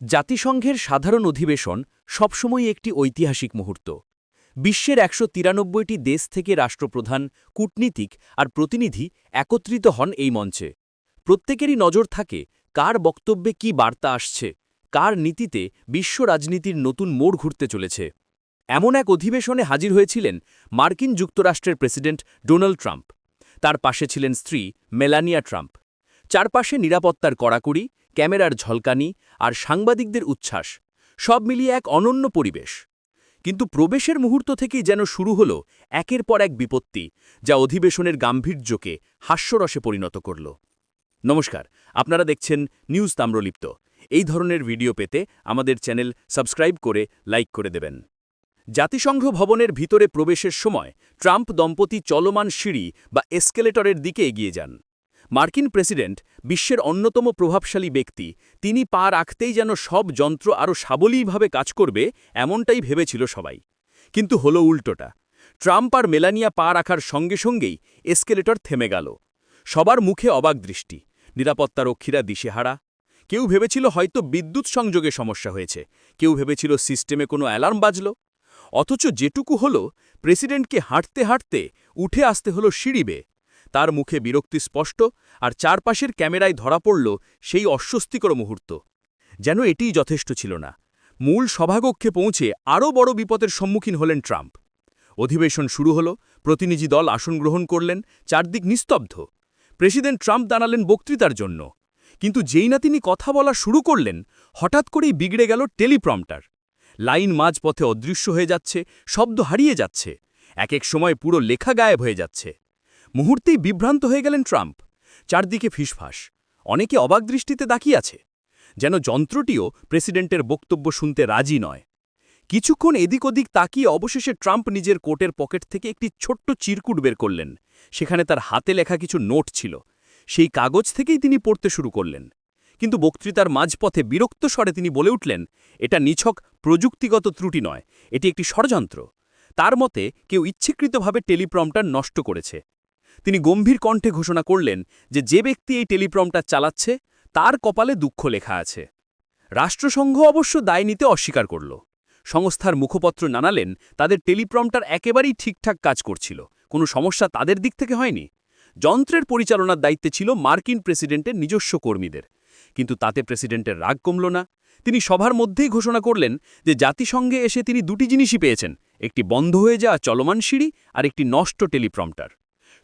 জাতিসংঘের সাধারণ অধিবেশন সবসময় একটি ঐতিহাসিক মুহূর্ত। বিশ্বের একশো তিরানব্বইটি দেশ থেকে রাষ্ট্রপ্রধান, কূটনীতিক আর প্রতিনিধি একত্রিত হন এই মঞ্চে। প্রত্যেকেরই নজর থাকে কার বক্তব্যে কি বার্তা আসছে, কার নীতিতে বিশ্ব রাজনীতির নতুন মোড় ঘুরতে চলেছে। এমন এক অধিবেশনে হাজির হয়েছিলেন মার্কিন যুক্তরাষ্ট্রের প্রেসিডেন্ট ডোনাল্ড ট্রাম্প। তার পাশে ছিলেন স্ত্রী মেলানিয়া ট্রাম্প। চারপাশে নিরাপত্তার কড়াকড়ি ক্যামেরার ঝলকানি আর সাংবাদিকদের উচ্ছ্বাস, সব মিলিয়ে এক অনন্য পরিবেশ। কিন্তু প্রবেশের মুহূর্ত থেকেই যেন শুরু হল একের পর এক বিপত্তি, যা অধিবেশনের গাম্ভীর্যকে হাস্যরসে পরিণত করল। নমস্কার, আপনারা দেখছেন নিউজ তাম্রলিপ্ত। এই ধরনের ভিডিও পেতে আমাদের চ্যানেল সাবস্ক্রাইব করে লাইক করে দেবেন। জাতিসংঘ ভবনের ভিতরে প্রবেশের সময় ট্রাম্প দম্পতি চলমান সিঁড়ি বা এসকেলেটরের দিকে এগিয়ে যান। মার্কিন প্রেসিডেন্ট, বিশ্বের অন্যতম প্রভাবশালী ব্যক্তি, তিনি পা রাখতেই যেন সব যন্ত্র আরও সাবলীভাবে কাজ করবে, এমনটাই ভেবেছিল সবাই। কিন্তু হলো উল্টোটা। ট্রাম্প আর মেলানিয়া পা রাখার সঙ্গে সঙ্গেই এসকেলেটর থেমে গেল। সবার মুখে অবাক দৃষ্টি, নিরাপত্তারক্ষীরা দিশেহারা। কেউ ভেবেছিল হয়তো বিদ্যুৎ সংযোগে সমস্যা হয়েছে, কেউ ভেবেছিল সিস্টেমে কোনো অ্যালার্ম বাজল। অথচ যেটুকু হলো, প্রেসিডেন্টকে হাঁটতে হাঁটতে উঠে আসতে হলো সিঁড়ি তার মুখে বিরক্তি স্পষ্ট আর চারপাশের ক্যামেরায় ধরা পড়ল সেই অস্বস্তিকর মুহূর্ত। যেন এটিই যথেষ্ট ছিল না। মূল সভাকক্ষে পৌঁছে আরও বড় বিপদের সম্মুখীন হলেন ট্রাম্প। অধিবেশন শুরু হল, প্রতিনিধি দল আসন গ্রহণ করলেন, চারদিক নিস্তব্ধ। প্রেসিডেন্ট ট্রাম্প দাঁড়ালেন বক্তৃতার জন্য। কিন্তু যেই না তিনি কথা বলা শুরু করলেন, হঠাৎ করেই বিগড়ে গেল টেলিপ্রম্পটার। লাইন মাঝপথে অদৃশ্য হয়ে যাচ্ছে, শব্দ হারিয়ে যাচ্ছে। এক এক সময় পুরো লেখা গায়েব হয়ে যাচ্ছে। মুহূর্তেই বিভ্রান্ত হয়ে গেলেন ট্রাম্প। চারদিকে ফিসফাস। অনেকে অবাক দৃষ্টিতে আছে। যেন যন্ত্রটিও প্রেসিডেন্টের বক্তব্য শুনতে রাজি নয়। কিছুক্ষণ এদিক ওদিক তাকিয়ে অবশেষে ট্রাম্প নিজের কোটের পকেট থেকে একটি ছোট্ট চিরকুট বের করলেন। সেখানে তার হাতে লেখা কিছু নোট ছিল। সেই কাগজ থেকেই তিনি পড়তে শুরু করলেন। কিন্তু বক্তৃতার মাঝপথে বিরক্ত স্বরে তিনি বলে উঠলেন, এটা নিছক, প্রযুক্তিগত ত্রুটি নয়। এটি একটি ষড়যন্ত্র। তার মতে, কেউ ইচ্ছাকৃতভাবে টেলিপ্রম্পটার নষ্ট করেছে। তিনি গম্ভীর কণ্ঠে ঘোষণা করলেন যে যে ব্যক্তি এই টেলিপ্রমটা চালাচ্ছে, তার কপালে দুঃখ লেখা আছে। রাষ্ট্রসংঘ অবশ্য দায় নিতে অস্বীকার করল। সংস্থার মুখপত্র জানালেন তাদের টেলিপ্রমটার একেবারেই ঠিকঠাক কাজ করছিল। কোনো সমস্যা তাদের দিক থেকে হয়নি। যন্ত্রের পরিচালনার দায়িত্বে ছিল মার্কিন প্রেসিডেন্টের নিজস্ব কর্মীদের। কিন্তু তাতে প্রেসিডেন্টের রাগ কমল না। তিনি সভার মধ্যেই ঘোষণা করলেন যে জাতিসংঘে এসে তিনি দুটি জিনিসই পেয়েছেন, একটি বন্ধ হয়ে যাওয়া চলমান সিঁড়ি আর একটি নষ্ট টেলিপ্রম্পটার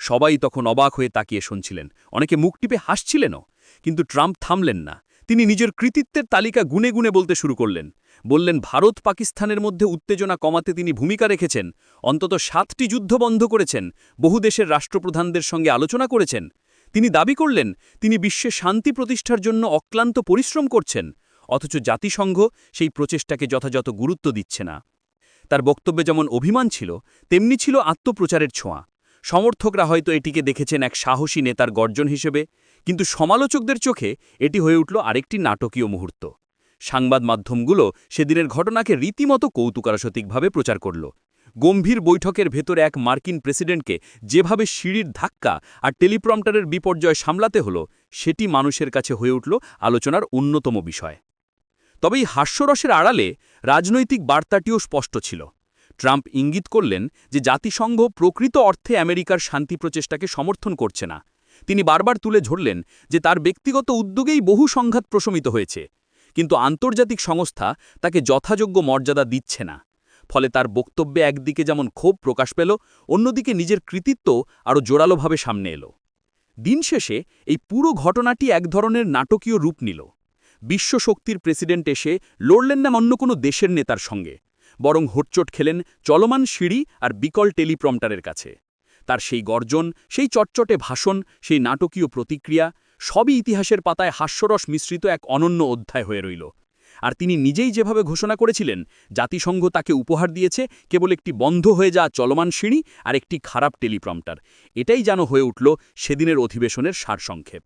সবাই তখন অবাক হয়ে তাকিয়ে শুনছিলেন। অনেকে মুখ টিপে হাসছিলেনও, কিন্তু ট্রাম্প থামলেন না। তিনি নিজের কৃতিত্বের তালিকা গুনে গুনে বলতে শুরু করলেন। বললেন, ভারত পাকিস্তানের মধ্যে উত্তেজনা কমাতে তিনি ভূমিকা রেখেছেন। অন্তত সাতটি যুদ্ধ বন্ধ করেছেন। বহু দেশের রাষ্ট্রপ্রধানদের সঙ্গে আলোচনা করেছেন। তিনি দাবি করলেন, তিনি বিশ্বে শান্তি প্রতিষ্ঠার জন্য অক্লান্ত পরিশ্রম করছেন। অথচ জাতিসংঘ সেই প্রচেষ্টাকে যথাযথ গুরুত্ব দিচ্ছে না। তার বক্তব্যে যেমন অভিমান ছিল, তেমনি ছিল আত্মপ্রচারের ছোঁয়া। সমর্থকরা হয়তো এটিকে দেখেছেন এক সাহসী নেতার গর্জন হিসেবে, কিন্তু সমালোচকদের চোখে এটি হয়ে উঠল আরেকটি নাটকীয় মুহূর্ত। সাংবাদ মাধ্যমগুলো সেদিনের ঘটনাকে রীতিমতো কৌতুকারসতিকভাবে প্রচার করল। গম্ভীর বৈঠকের ভেতরে এক মার্কিন প্রেসিডেন্টকে যেভাবে সিঁড়ির ধাক্কা আর টেলিপ্রম্পটারের বিপর্যয় সামলাতে হলো, সেটি মানুষের কাছে হয়ে উঠল আলোচনার অন্যতম বিষয়। তবে এই হাস্যরসের আড়ালে রাজনৈতিক বার্তাটিও স্পষ্ট ছিল। ট্রাম্প ইঙ্গিত করলেন যে জাতিসংঘ প্রকৃত অর্থে আমেরিকার শান্তি প্রচেষ্টাকে সমর্থন করছে না। তিনি বারবার তুলে ধরলেন যে তার ব্যক্তিগত উদ্যোগেই বহু সংঘাত প্রশমিত হয়েছে। কিন্তু আন্তর্জাতিক সংস্থা তাকে যথাযোগ্য মর্যাদা দিচ্ছে না। ফলে তার বক্তব্যে একদিকে যেমন ক্ষোভ প্রকাশ পেল, অন্যদিকে নিজের কৃতিত্ব আরও জোরালোভাবে সামনে এলো। দিন শেষে এই পুরো ঘটনাটি এক ধরনের নাটকীয় রূপ নিল। বিশ্বশক্তির প্রেসিডেন্ট এসে লড়লেন না অন্য কোনো দেশের নেতার সঙ্গে। বরং হোটচট খেলেন চলমান সিঁড়ি আর বিকল টেলিপ্রম্পটারের কাছে। তার সেই গর্জন, সেই চটচটে ভাষণ, সেই নাটকীয় প্রতিক্রিয়া, সবই ইতিহাসের পাতায় হাস্যরস মিশ্রিত এক অনন্য অধ্যায় হয়ে রইল। আর তিনি নিজেই যেভাবে ঘোষণা করেছিলেন, জাতিসংঘ তাকে উপহার দিয়েছে কেবল একটি বন্ধ হয়ে যাওয়া চলমান সিঁড়ি আর একটি খারাপ টেলিপ্রম্পটার। এটাই যেন হয়ে উঠল সেদিনের অধিবেশনের সারসংক্ষেপ।